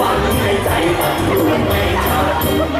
วังในใจมันรวนไม่ทัน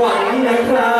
หวังนะครับ